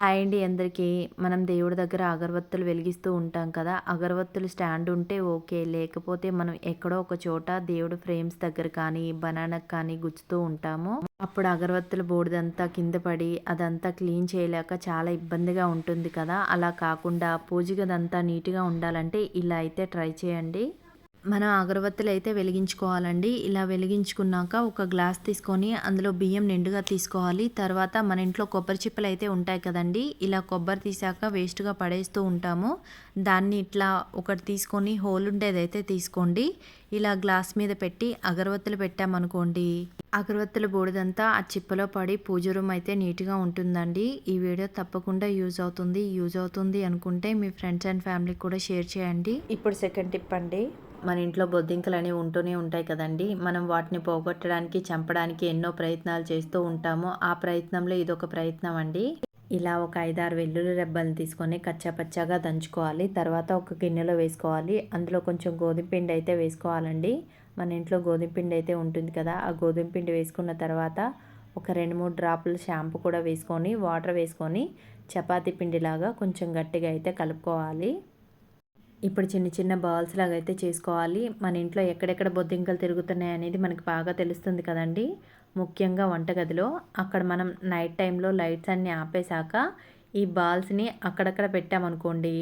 Hi అండి అందరికీ. మనం దేవుడి దగ్గర అగరవత్తులు వెలిగిస్తూ ఉంటాం కదా అగరవత్తులు స్టాండ్ ఉంటే ఓకే. లేకపోతే మనం ఎక్కడో ఒక చోట దేవుడు ఫ్రేమ్స్ దగ్గర కానీ బనానాకు కానీ గుచ్చుతూ ఉంటాము. అప్పుడు అగరవత్తుల బోర్డుదంతా కింద పడి అదంతా క్లీన్ చేయలేక చాలా ఇబ్బందిగా ఉంటుంది కదా. అలా కాకుండా పూజ గదంతా నీట్గా ఉండాలంటే ఇలా అయితే ట్రై చేయండి. మనం అగరబత్తులు అయితే వెలిగించుకోవాలండి. ఇలా వెలిగించుకున్నాక ఒక గ్లాస్ తీసుకొని అందులో బియ్యం నిండుగా తీసుకోవాలి. తర్వాత మన ఇంట్లో కొబ్బరి చిప్పలు అయితే ఉంటాయి కదండి. ఇలా కొబ్బరి తీసాక వేస్ట్గా పడేస్తూ ఉంటాము. దాన్ని ఇట్లా ఒకటి తీసుకొని హోల్ ఉండేదైతే తీసుకోండి. ఇలా గ్లాస్ మీద పెట్టి అగరబత్తులు పెట్టామనుకోండి అగరబత్తుల బూడిదంతా ఆ చిప్పలో పడి పూజ రూమ్ అయితే నీట్గా ఉంటుందండి. ఈ వీడియో తప్పకుండా యూజ్ అవుతుంది. యూజ్ అవుతుంది అనుకుంటే మీ ఫ్రెండ్స్ అండ్ ఫ్యామిలీకి కూడా షేర్ చేయండి. ఇప్పుడు సెకండ్ టిప్ అండి. మన ఇంట్లో బొద్దింకలు అనేవి ఉంటూనే ఉంటాయి కదండి. మనం వాటిని పోగొట్టడానికి చంపడానికి ఎన్నో ప్రయత్నాలు చేస్తూ ఉంటాము. ఆ ప్రయత్నంలో ఇదొక ప్రయత్నం అండి. ఇలా ఒక ఐదారు వెల్లుల్లి రెబ్బలను తీసుకొని కచ్చాపచ్చాగా దంచుకోవాలి. తర్వాత ఒక గిన్నెలో వేసుకోవాలి. అందులో కొంచెం గోధుమ పిండి అయితే వేసుకోవాలండి. మన ఇంట్లో గోధుమ పిండి అయితే ఉంటుంది కదా ఆ గోధుమ పిండి వేసుకున్న తర్వాత ఒక రెండు మూడు డ్రాపులు షాంపూ కూడా వేసుకొని వాటర్ వేసుకొని చపాతీ పిండిలాగా కొంచెం గట్టిగా అయితే కలుపుకోవాలి. ఇప్పుడు చిన్న చిన్న బాల్స్ లాగా అయితే చేసుకోవాలి. మన ఇంట్లో ఎక్కడెక్కడ బొద్దింకలు తిరుగుతున్నాయి అనేది మనకి బాగా తెలుస్తుంది కదండి. ముఖ్యంగా వంటగదిలో. అక్కడ మనం నైట్ టైంలో లైట్స్ అన్నీ ఆపేశాక ఈ బాల్స్ని అక్కడక్కడ పెట్టామనుకోండి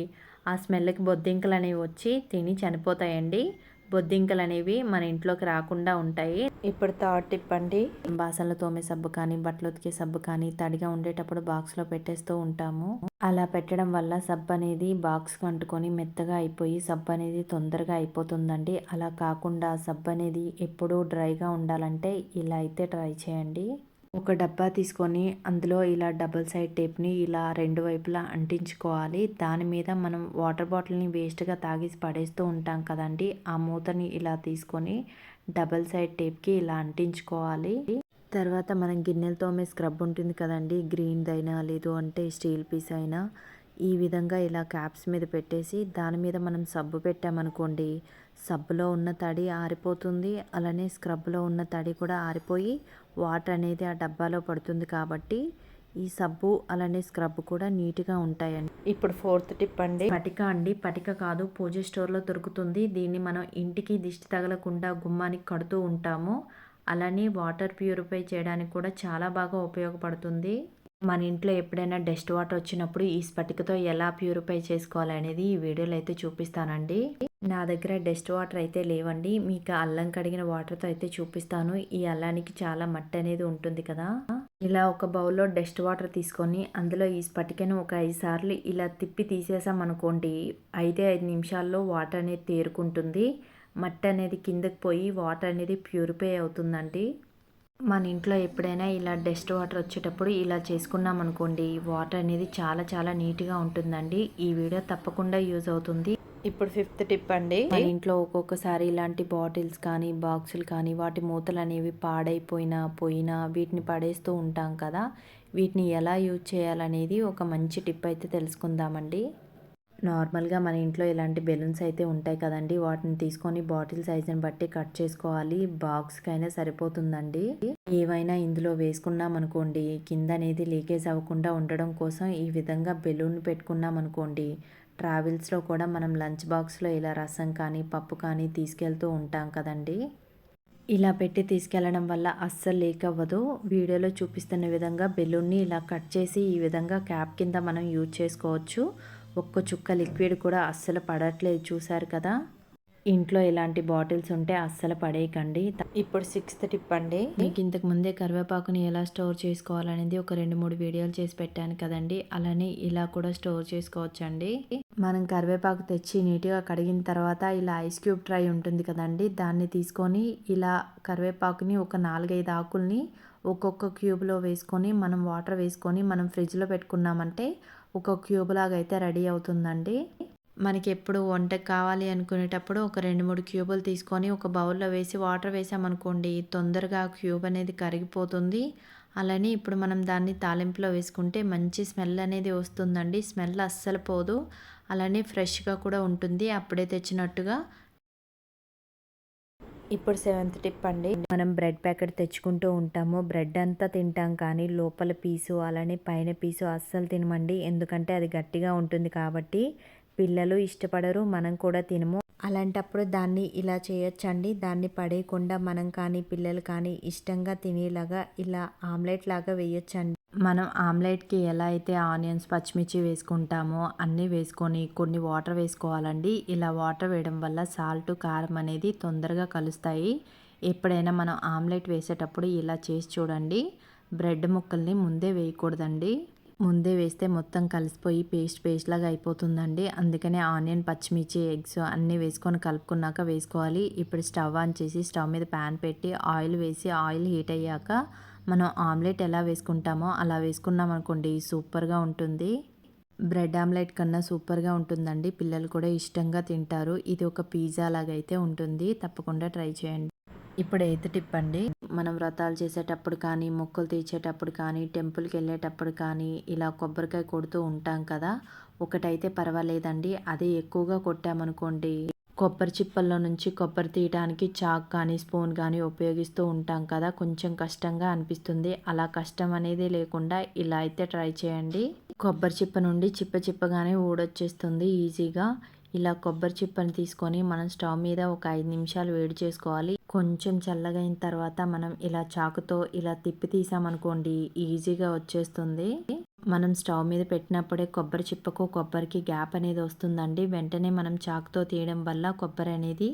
ఆ స్మెల్కి బొద్దింకలు అనేవి వచ్చి తిని చనిపోతాయండి. బొద్దింకలు అనేవి మన ఇంట్లోకి రాకుండా ఉంటాయి. ఇప్పుడు థర్డ్ టిప్ అండి బాసనలు తోమే సబ్బు కానీ బట్టలు ఉతికే సబ్బు కానీ తడిగా ఉండేటప్పుడు బాక్స్లో పెట్టేస్తూ ఉంటాము. అలా పెట్టడం వల్ల సబ్బు అనేది బాక్స్కి అంటుకొని మెత్తగా అయిపోయి సబ్బు అనేది తొందరగా అయిపోతుందండి. అలా కాకుండా సబ్బు అనేది ఎప్పుడూ డ్రైగా ఉండాలంటే ఇలా అయితే ట్రై చేయండి. ఒక డబ్బా తీసుకొని అందులో ఇలా డబుల్ సైడ్ టేప్ని ఇలా రెండు వైపులా అంటించుకోవాలి. దాని మీద మనం వాటర్ బాటిల్ని వేస్ట్గా తాగేసి పడేస్తూ ఉంటాం కదండి. ఆ మూతని ఇలా తీసుకొని డబల్ సైడ్ టేప్కి ఇలా అంటించుకోవాలి. తర్వాత మనం గిన్నెలు తోమే స్క్రబ్ ఉంటుంది కదండి. గ్రీన్దైనా లేదు అంటే స్టీల్ పీస్ అయినా ఈ విధంగా ఇలా క్యాప్స్ మీద పెట్టేసి దాని మీద మనం సబ్బు పెట్టామనుకోండి సబ్బులో ఉన్న తడి ఆరిపోతుంది. అలానే స్క్రబ్లో ఉన్న తడి కూడా ఆరిపోయి వాటర్ అనేది ఆ డబ్బాలో పడుతుంది కాబట్టి ఈ సబ్బు అలానే స్క్రబ్ కూడా నీట్గా ఉంటాయండి. ఇప్పుడు ఫోర్త్ టిప్ అండి. పటిక అండి. పటిక కాదు పూజ స్టోర్లో దొరుకుతుంది. దీన్ని మనం ఇంటికి దిష్టి తగలకుండా గుమ్మానికి కడుతూ ఉంటాము. అలానే వాటర్ ప్యూరిఫై చేయడానికి కూడా చాలా బాగా ఉపయోగపడుతుంది. మన ఇంట్లో ఎప్పుడైనా డస్ట్ వాటర్ వచ్చినప్పుడు ఈ స్పటికతో ఎలా ప్యూరిఫై చేసుకోవాలి అనేది ఈ వీడియోలో అయితే చూపిస్తానండి. నా దగ్గర డస్ట్ వాటర్ అయితే లేవండి. మీకు అల్లం కడిగిన వాటర్తో అయితే చూపిస్తాను. ఈ అల్లానికి చాలా మట్టి అనేది ఉంటుంది కదా. ఇలా ఒక బౌల్లో డస్ట్ వాటర్ తీసుకొని అందులో ఈ స్పటికను ఒక ఐదు సార్లు ఇలా తిప్పి తీసేసాం అనుకోండి అయితే ఐదు నిమిషాల్లో వాటర్ అనేది తేరుకుంటుంది. మట్టి అనేది కిందకి పోయి వాటర్ అనేది ప్యూరిఫై అవుతుందండి. మన ఇంట్లో ఎప్పుడైనా ఇలా డస్ట్ వాటర్ వచ్చేటప్పుడు ఇలా చేసుకున్నాం అనుకోండి వాటర్ అనేది చాలా చాలా నీట్గా ఉంటుందండి. ఈ వీడియో తప్పకుండా యూజ్ అవుతుంది. ఇప్పుడు ఫిఫ్త్ టిప్ అండి. మన ఇంట్లో ఒక్కొక్కసారి ఇలాంటి బాటిల్స్ కానీ బాక్సులు కానీ వాటి మూతలు అనేవి పాడైపోయినా పోయినా వీటిని పడేస్తూ ఉంటాం కదా. వీటిని ఎలా యూజ్ చేయాలనేది ఒక మంచి టిప్ అయితే తెలుసుకుందామండి. నార్మల్గా మన ఇంట్లో ఇలాంటి బెలూన్స్ అయితే ఉంటాయి కదండి వాటిని తీసుకొని బాటిల్ సైజుని బట్టి కట్ చేసుకోవాలి. బాక్స్కి అయినా సరిపోతుందండి. ఏవైనా ఇందులో వేసుకున్నాం అనుకోండి కింద అనేది లీకేజ్ అవ్వకుండా ఉండడం కోసం ఈ విధంగా బెలూన్ పెట్టుకున్నాం అనుకోండి ట్రావెల్స్లో కూడా మనం లంచ్ బాక్స్లో ఇలా రసం కానీ పప్పు కానీ తీసుకెళ్తూ ఉంటాం కదండి. ఇలా పెట్టి తీసుకెళ్ళడం వల్ల అస్సలు లీక్ అవ్వదు. వీడియోలో చూపిస్తున్న విధంగా బెలూన్ని ఇలా కట్ చేసి ఈ విధంగా క్యాప్ కింద మనం యూజ్ చేసుకోవచ్చు. ఒక్క చుక్క లిక్విడ్ కూడా అస్సలు పడట్లేదు చూసారు కదా? ఇంట్లో ఇలాంటి బాటిల్స్ ఉంటే అస్సలు పడేయకండి. ఇప్పుడు సిక్స్త్ టిప్ అండి. మీకు ఇంతకు ముందే కరివేపాకుని ఎలా స్టోర్ చేసుకోవాలనేది ఒక రెండు మూడు వీడియోలు చేసి పెట్టాను కదండి. అలానే ఇలా కూడా స్టోర్ చేసుకోవచ్చండి. మనం కరివేపాకు తెచ్చి నీట్గా కడిగిన తర్వాత ఇలా ఐస్ క్యూబ్ ట్రై ఉంటుంది కదండి. దాన్ని తీసుకొని ఇలా కరివేపాకుని ఒక నాలుగైదు ఆకుల్ని ఒక్కొక్క క్యూబ్లో వేసుకొని మనం వాటర్ వేసుకొని మనం ఫ్రిడ్జ్లో పెట్టుకున్నామంటే ఒక క్యూబ్ లాగా అయితే రెడీ అవుతుందండి. మనకి ఎప్పుడు వంటకు కావాలి అనుకునేటప్పుడు ఒక రెండు మూడు క్యూబులు తీసుకొని ఒక బౌల్లో వేసి వాటర్ వేసామనుకోండి తొందరగా క్యూబ్ అనేది కరిగిపోతుంది. అలానే ఇప్పుడు మనం దాన్ని తాలింపులో వేసుకుంటే మంచి స్మెల్ అనేది వస్తుందండి. స్మెల్ అస్సలు పోదు. అలానే ఫ్రెష్గా కూడా ఉంటుంది అప్పుడే తెచ్చినట్టుగా. ఇప్పుడు సెవెంత్ టిప్ అండి. మనం బ్రెడ్ ప్యాకెట్ తెచ్చుకుంటూ ఉంటాము. బ్రెడ్ అంతా తింటాం కానీ లోపల పీసు అలానే పైన పీసు అస్సలు తినమండి. ఎందుకంటే అది గట్టిగా ఉంటుంది కాబట్టి పిల్లలు ఇష్టపడరు మనం కూడా తినము. అలాంటప్పుడు దాన్ని ఇలా చేయొచ్చండి. దాన్ని పడేయకుండా మనం కానీ పిల్లలు కానీ ఇష్టంగా తినేలాగా ఇలా ఆమ్లెట్ లాగా వేయొచ్చండి. మనం ఆమ్లెట్కి ఎలా అయితే ఆనియన్స్ పచ్చిమిర్చి వేసుకుంటామో అన్నీ వేసుకొని కొన్ని వాటర్ వేసుకోవాలండి. ఇలా వాటర్ వేయడం వల్ల సాల్ట్ కారం అనేది తొందరగా కలుస్తాయి. ఎప్పుడైనా మనం ఆమ్లెట్ వేసేటప్పుడు ఇలా చేసి చూడండి. బ్రెడ్ ముక్కల్ని ముందే వేయకూడదండి. ముందే వేస్తే మొత్తం కలిసిపోయి పేస్ట్ పేస్ట్ లాగా అయిపోతుందండి. అందుకనే ఆనియన్ పచ్చిమిర్చి ఎగ్స్ అన్నీ వేసుకొని కలుపుకున్నాక వేసుకోవాలి. ఇప్పుడు స్టవ్ ఆన్ చేసి స్టవ్ మీద ప్యాన్ పెట్టి ఆయిల్ వేసి ఆయిల్ హీట్ అయ్యాక మనం ఆమ్లెట్ ఎలా వేసుకుంటామో అలా వేసుకున్నాం అనుకోండి సూపర్గా ఉంటుంది. బ్రెడ్ ఆమ్లెట్ కన్నా సూపర్గా ఉంటుందండి. పిల్లలు కూడా ఇష్టంగా తింటారు. ఇది ఒక పిజ్జా లాగైతే ఉంటుంది. తప్పకుండా ట్రై చేయండి. ఇప్పుడు ఎయిత్ టిప్ అండి. మనం వ్రతాలు చేసేటప్పుడు కానీ మొక్కులు తీర్చేటప్పుడు కానీ టెంపుల్కి వెళ్ళేటప్పుడు కానీ ఇలా కొబ్బరికాయ కొడుతూ ఉంటాం కదా. ఒకటైతే పర్వాలేదండి. అదే ఎక్కువగా కొట్టామనుకోండి కొబ్బరి చిప్పల్లో నుంచి కొబ్బరి తీయడానికి చాక్ కానీ స్పూన్ కానీ ఉపయోగిస్తూ ఉంటాం కదా. కొంచెం కష్టంగా అనిపిస్తుంది. అలా కష్టం అనేది లేకుండా ఇలా అయితే ట్రై చేయండి. కొబ్బరి చిప్ప నుండి చిప్ప చిప్పగానే ఊడొచ్చేస్తుంది ఈజీగా. ఇలా కొబ్బరి చిప్పని తీసుకొని మనం స్టవ్ మీద ఒక ఐదు నిమిషాలు వేడి చేసుకోవాలి. కొంచెం చల్లగా అయిన తర్వాత మనం ఇలా చాకుతో ఇలా తిప్పి తీసామనుకోండి ఈజీగా వచ్చేస్తుంది. మనం స్టవ్ మీద పెట్టినప్పుడే కొబ్బరి చిప్పకు కొబ్బరికి గ్యాప్ అనేది వస్తుందండి. వెంటనే మనం చాకుతో తీయడం వల్ల కొబ్బరి అనేది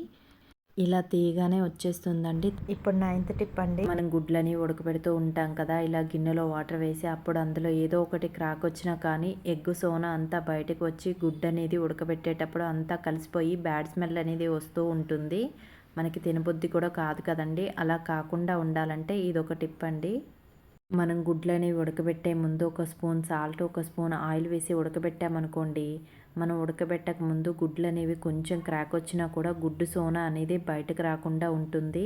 ఇలా తీయగానే వచ్చేస్తుందండి. ఇప్పుడు నైన్త్ టిప్ అండి. మనం గుడ్లని ఉడకబెడుతూ ఉంటాం కదా ఇలా గిన్నెలో వాటర్ వేసి అప్పుడు అందులో ఏదో ఒకటి క్రాక్ వచ్చినా కానీ ఎగ్ సోనా అంతా బయటకు వచ్చి గుడ్ అనేది ఉడకబెట్టేటప్పుడు అంతా కలిసిపోయి బ్యాడ్ స్మెల్ అనేది వస్తూ ఉంటుంది. మనకి తినబుద్ధి కూడా కాదు కదండి. అలా కాకుండా ఉండాలంటే ఇది ఒక టిప్ అండి. మనం గుడ్లని ఉడకబెట్టే ముందు ఒక స్పూన్ సాల్ట్ ఒక స్పూన్ ఆయిల్ వేసి ఉడకబెట్టామనుకోండి మనం ఉడకబెట్టక ముందు గుడ్లు అనేవి కొంచెం క్రాక్ వచ్చినా కూడా గుడ్డు సోనా అనేది బయటకు రాకుండా ఉంటుంది.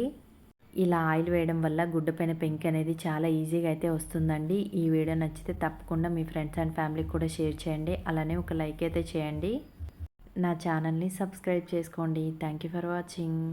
ఇలా ఆయిల్ వేయడం వల్ల గుడ్డ పైన పెంక్ అనేది చాలా ఈజీగా అయితే వస్తుందండి. ఈ వీడియో నచ్చితే తప్పకుండా మీ ఫ్రెండ్స్ అండ్ ఫ్యామిలీకి కూడా షేర్ చేయండి. అలానే ఒక లైక్ అయితే చేయండి. నా ఛానల్ని సబ్స్క్రైబ్ చేసుకోండి. Thank you for watching.